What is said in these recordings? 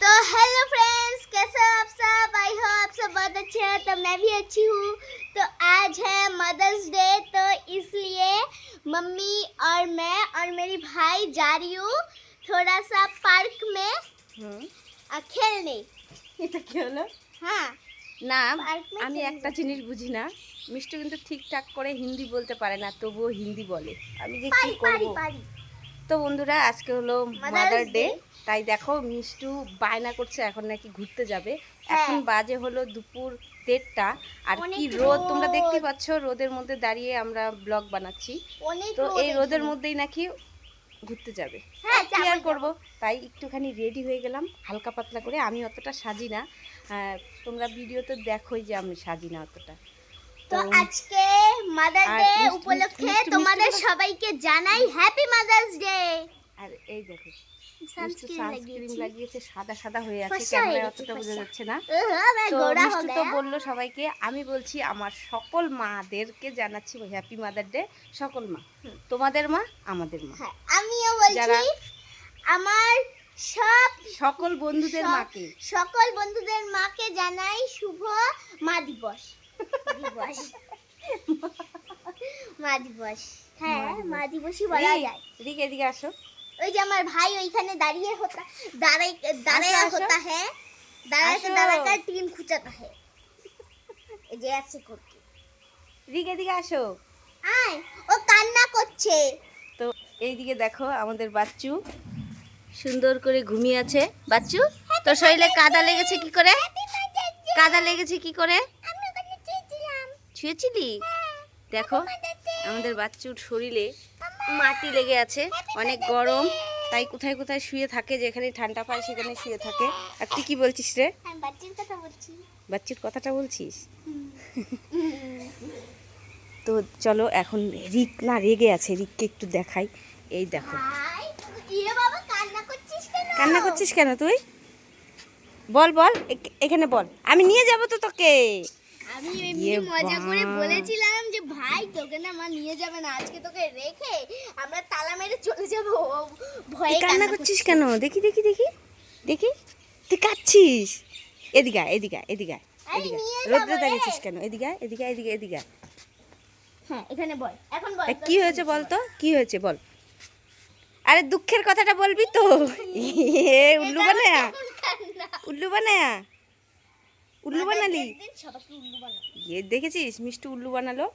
तो hello friends कैसे हो आप सब आई हो आप सब बहुत अच्छे हैं तो मैं भी अच्छी हूँ तो आज है मदर्स डे तो इसलिए मम्मी और मैं और मेरी भाई जा रही हूँ थोड़ा सा पार्क में হুম अ, खेलने এটা কি হলো हाँ না পার্ক মে আমি খেলতে একটা জিনিস বুঝি না মিষ্টি কিন্তু ঠিকঠাক করে হিন্দি বলতে পারে না তবুও হিন্দি বলে আমি যে কি पारी पारी করব पारी তো বন্ধুরা আজকে হলো মাদার ডে তাই দেখো মিষ্টু বায়না করছে এখন নাকি ঘুরতে যাবে। হ্যাঁ। এখন বাজে হলো দুপুর দেড়টা। আর কি রোদ? তোমরা দেখতে। পাচ্ছ রোদের মধ্যে দাঁড়িয়ে আমরা ব্লগ বানাচ্ছি। তো এই রোদের মধ্যেই নাকি ঘুরতে যাবে। হ্যাঁ কি আর করব? তাই একটুখানি রেডি হয়ে গেলাম হালকা পাতলা করে। আমি অতটা সাজি না। তোমরা ভিডিওতে দেখোই যে আমি সাজি না অতটা। তো আজকে মাদার ডে উপলক্ষে তোমাদের সবাইকে জানাই হ্যাপি মাদার্স ডে আর এই দেখো সাদা সাদা বলল সবাইকে আমি বলছি আমার সকল মাদেরকে জানাচ্ছি হ্যাপি মাদার ডে সকল মা। তোমাদের মা আমাদের মা। হ্যাঁ, আমিও বলছি আমার সব সকল বন্ধুদের মাকে। সকল বন্ধুদের মাকে জানাই শুভ মা দিবস। মা দিবস হ্যাঁ মা দিবসই বলা যায়। আসো। ওই যে আমার ভাই ওইখানে দাঁড়িয়ে হতা দাঁড়াই হতা হ্যাঁ? দাঁড়াতে দাঁড়াতে খুঁচাতা হ্যাঁ? যে আছে করতে। আসো। আয় ও কান্না করছে। তো এইদিকে দেখো আমাদের বাচ্চু সুন্দর করে ঘুমিয়ে আছে। বাচ্চু তোর শরীরে কাদা লেগেছে কি করে? কাদা লেগেছে কি করে? ছুঁয়েছিলি? দেখো আমাদের বাচ্চুর শরীরে মাটি লেগে আছে অনেক গরম তাই কোথায় কোথায় শুয়ে থাকে যেখানে ঠান্ডা পায় সেখানে শুয়ে থাকে। আর তুই কি বলছিস রে? বাচ্চার কথাটা বলছিস? তো চলো এখন রিক না রেগে আছে রিককে একটু দেখাই। এই দেখো। কান্না করছিস কেন? তুই? বল বল এখ- এখানে বল। আমি নিয়ে যাব তো তোকে। আমি এমনি ইয়ে মজা করে বলেছিলাম যে ভাই তোকে না মা নিয়ে যাবে না আজকে তোকে রেখে আমরা তালা মেরে চলে যাব। ভয়ে কান্না করছিস কেন? দেখি দেখি দেখি দেখি। তুই কাচ্ছিস এদিকে এদিকে এদিকে এদিকে রোদ্রে দাঁড়িয়েছিস কেন? এদিকে এদিকে এদিকে এদিকে হ্যাঁ এখানে বল। এখন বল কি হয়েছে বল। তো কি হয়েছে বল? আরে দুঃখের কথাটা বলবি তো? এ উল্লু বানায়া? উল্লু বানায়া? উল্লু বানালি? ইয়ে দেখেছিস? মিষ্টি উল্লু বানালো?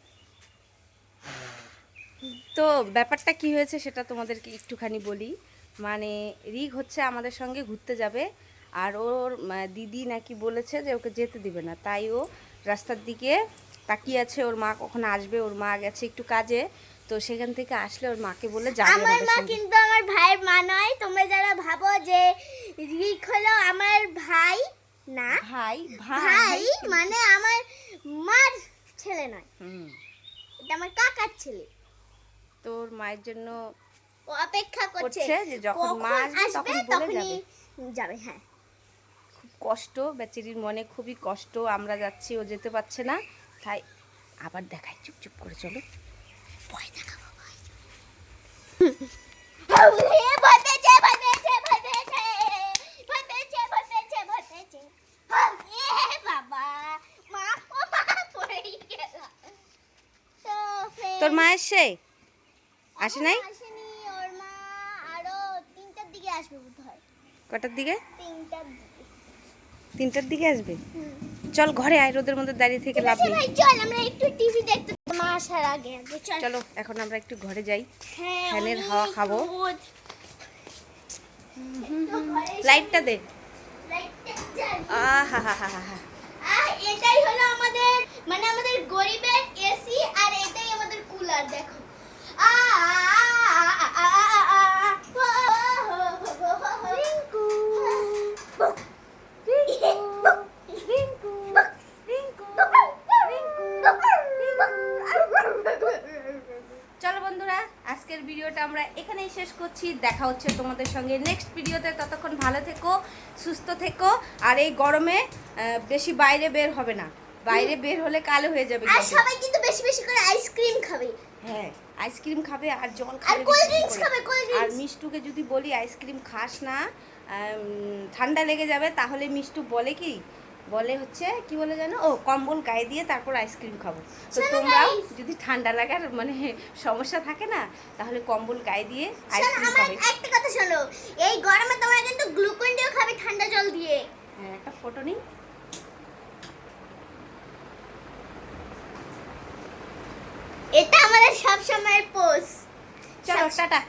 তো ব্যাপারটা কি হয়েছে সেটা তোমাদেরকে একটুখানি বলি। মানে রিগ হচ্ছে আমাদের সঙ্গে ঘুরতে যাবে আর ওর দিদি নাকি বলেছে যে ওকে যেতে দিবে না। তাই ও রাস্তার দিকে তাকিয়ে আছে ওর মা কখন আসবে ওর মা গেছে একটু কাজে। তো সেখান থেকে আসলে ওর মাকে বলে যাবে আমার মা কিন্তু আমার ভাইয়ের মা নয়। তোমরা যারা ভাবো যে রিক হলো আমার ভাই না ভাই ভাই। মানে আমার মার ছেলে নয়। এটা আমার কাকার ছেলে। তোর মায়ের জন্য ও অপেক্ষা করছে যে যখন মা আসবে তখন বলে যাবে। যাবে হ্যাঁ। খুব কষ্ট বেচারির মনে খুবই কষ্ট আমরা যাচ্ছি ও যেতে পারছে না। তাই আবার দেখাই চুপ চুপ করে চলো। ভয় দেখাবো ভয় পেয়েছে ভয় পেয়েছে ভয় পেয়েছে ভয় পেয়েছে ভয় পেয়েছে এ বাবা মা ও মা পড়ে গেল তো friends, তোর মা এসছে? আসে নাই? কটার দিকে? তিনটার দিকে। আসবে? চল ঘরে আয় রোদের মধ্যে দাঁড়িয়ে থেকে লাভ আচ্ছা নেই। চল আমরা একটু টিভি দেখতে মা আসার আগে চলো। এখন আমরা একটু ঘরে যাই। হ্যাঁ ফ্যানের হাওয়া খাব। এসে লাইটটা দে। আহা হা হা হা এটাই হলো আমাদের মানে আমাদের গরিবের এসি আর এটাই কুলার দেখো। চলো বন্ধুরা আজকের ভিডিওটা আমরা এখানেই শেষ করছি। দেখা হচ্ছে তোমাদের সঙ্গে নেক্সট ভিডিওতে। ততক্ষণ ভালো থেকো সুস্থ থেকো আর এই গরমে বেশি বাইরে বের হবে না। বাইরে বের হলে কালো হয়ে যাবে আর সবাই কিন্তু বেশি বেশি করে আইসক্রিম খাবে। হ্যাঁ আইসক্রিম খাবে আর জল আর খাবে কোল্ড ড্রিঙ্কস খাবে কোল্ড আর মিষ্টুকে যদি বলি আইসক্রিম খাস না ঠান্ডা লেগে যাবে তাহলে মিষ্টু বলে কি? বলে হচ্ছে কি বলে জানো? ও কম্বল গায়ে দিয়ে তারপর আইসক্রিম খাব। তো শোনো তোমরাও যদি ঠান্ডা লাগার মানে সমস্যা থাকে না তাহলে কম্বল গায়ে দিয়ে আইসক্রিম আমার খাবে। একটা কথা শোনো। এই গরমে তোমরা কিন্তু গ্লুকন ডিও খাবে ঠান্ডা জল দিয়ে। হ্যাঁ একটা ফটো নিই এটা আমাদের সব সময়ের পোস্ট চলো টাটা।